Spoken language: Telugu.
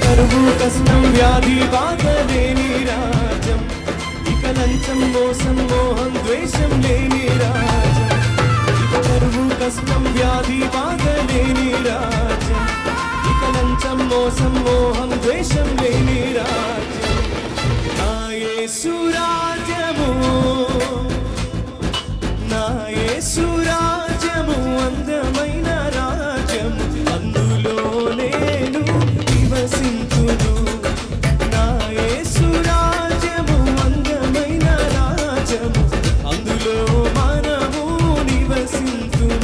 కరువు కష్టం వ్యాధి బాధ లేని రాజ్యం. ఇక లంచం మోసం మోహం ద్వేషం లేని రాజ్యం. ఇక కరువు కష్టం వ్యాధి బాధ లేని రాజ్యం. ఇక లంచం మోసం మోహం ద్వేషం లేని రాజ్యం. నా ఆశించు